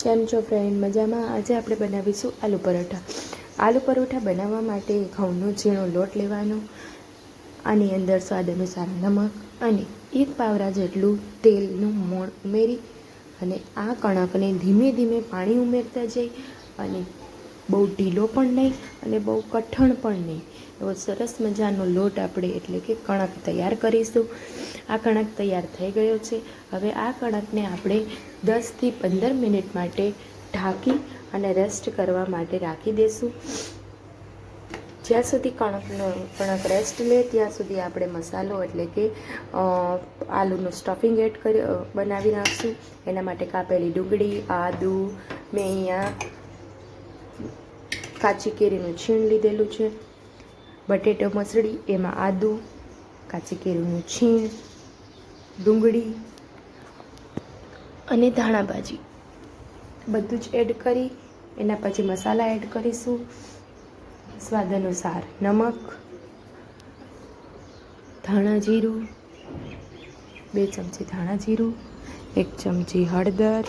કેમ છો ફ્રેન્ડ મજામાં? આજે આપણે બનાવીશું આલુ પરોઠા. આલુ પરોઠા બનાવવા માટે ઘઉંનો ઝીણો લોટ લેવાનો, આની અંદર સ્વાદ અનુસાર નમક અને એક પાવરા જેટલું તેલનું મોણ ઉમેરી અને આ કણકને ધીમે ધીમે પાણી ઉમેરતા જઈ અને બહુ ઢીલો પણ નહીં અને બહુ કઠણ પણ નહીં. એવો સરસ મજાનો લોટ આપણે એટલે કે કણક તૈયાર કરીશું. આ કણક તૈયાર થઈ ગયો છે. હવે આ કણકને આપણે દસથી પંદર મિનિટ માટે ઢાંકી અને રેસ્ટ કરવા માટે રાખી દઈશું જ્યાં સુધી કણકનો, કણક રેસ્ટ લે, ત્યાં સુધી આપણે મસાલો એટલે કે આલુનું સ્ટફિંગ એડ કરી બનાવી નાખશું. એના માટે કાપેલી ડુંગળી, આદુ મેં કાચી કેરીનું છીણ લીધેલું છે. બટેટો મસળી, એમાં આદું, કાચી કેરીનું છીણ, ડુંગળી અને ધાણા ભાજી બધું જ એડ કરી, એના પછી મસાલા એડ કરીશું. સ્વાદ અનુસાર નમક, ધાણા જીરું, બે ચમચી ધાણા જીરું, એક ચમચી હળદર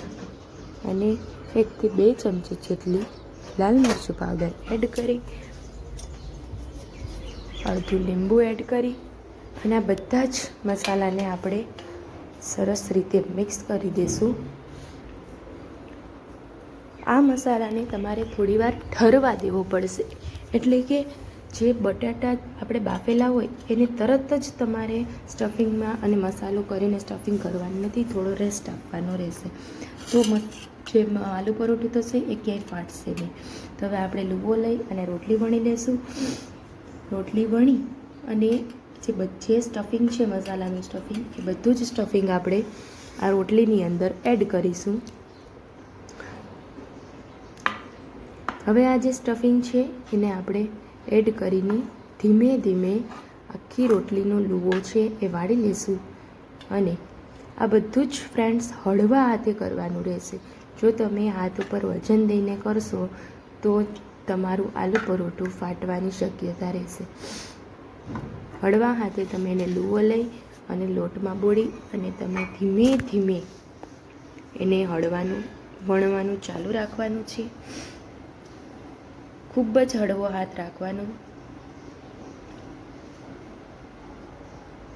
અને એકથી બે ચમચી જેટલી લાલ મરચું પાવડર એડ કરી, અડધું લીંબુ એડ કરી અને આ બધા જ મસાલાને આપણે સરસ રીતે મિક્સ કરી દઈશું આ મસાલાને તમારે થોડીવાર ઠરવા દેવો પડશે. એટલે કે જે બટાટા આપણે બાફેલા હોય, એને તરત જ તમારે સ્ટફિંગમાં અને મસાલો કરીને સ્ટફિંગ કરવાનું નથી, થોડો રેસ્ટ આપવાનો રહેશે. તો જે આલુ પરોઠું થશે એ ક્યાંય ફાટશે નહીં. તો હવે આપણે લુવો લઈ અને રોટલી વણી લેશું. રોટલી વણી અને જે બધી સ્ટફિંગ છે, મસાલાનું સ્ટફિંગ એ બધું જ સ્ટફિંગ આપણે આ રોટલીની અંદર એડ કરીશું. હવે આ જે સ્ટફિંગ છે, એને આપણે એડ કરીને ધીમે ધીમે આખી રોટલીનો લુવો છે, એ વાળી લેશું. અને આ બધું જ ફ્રેન્ડ્સ હળવા હાથે કરવાનું રહેશે. જો તમે હાથ ઉપર વજન દઈને કરશો, તો તમારું આલુ પરોઠું ફાટવાની શક્યતા રહેશે. હળવા હાથે તમે એને લૂવો લઈ અને લોટમાં બોળી અને તમે ધીમે ધીમે એને હળવાનું, વણવાનું ચાલુ રાખવાનું છે. ખૂબ જ હળવો હાથ રાખવાનો.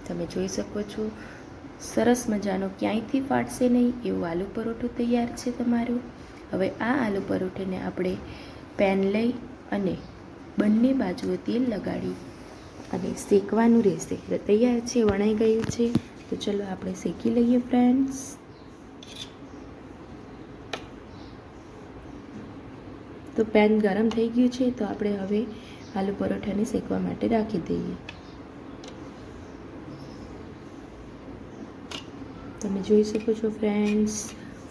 તમે જોઈ શકો છો સરસ મજાનો ક્યાંયથી ફાટશે નહીં એવું આલુ પરોઠું તૈયાર છે તમારું. હવે આ આલુ પરોઠાને આપણે પેન લઈ અને બંને બાજુએ તેલ લગાડી અને શેકવાનું રહેશે. તૈયાર છે, વણાઈ ગયું છે. તો ચલો આપણે શેકી લઈએ ફ્રેન્ડ્સ. તો પેન ગરમ થઈ ગયું છે, તો આપણે હવે આલુ પરોઠાને શેકવા માટે રાખી દઈએ. તમે જોઈ શકો છો ફ્રેન્ડ્સ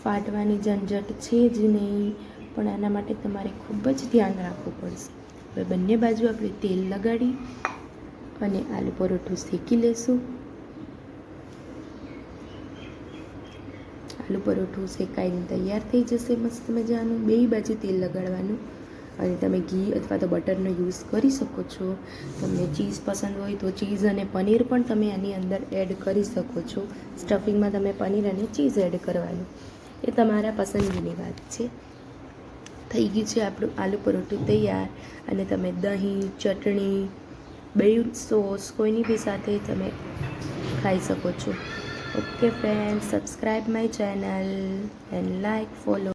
ફાટવાની ઝંઝટ છે જ નહીં, પણ આના માટે તમારે ખૂબ જ ધ્યાન રાખવું પડશે. હવે બંને બાજુ આપણે તેલ લગાડી અને આલુ પરોઠું શેકી લેશું. આલુ પરોઠું શેકાઈને તૈયાર થઈ જશે મસ્ત મજાનું. બે બાજુ તેલ લગાડવાનું. અને તમે ઘી અથવા તો બટરનો યુઝ કરી શકો છો. તમને ચીઝ પસંદ હોય તો ચીઝ અને પનીર પણ તમે આની અંદર એડ કરી શકો છો. સ્ટફિંગમાં તમે પનીર અને ચીઝ એડ કરવાનું. એ તમારા પસંદગીની વાત છે. થઈ ગયું છે આપણું આલુ પરોઠું તૈયાર. અને તમે દહીં, ચટણી બે સોસ કોઈની બી સાથે તમે ખાઈ શકો છો. Okay friend subscribe my channel and like, follow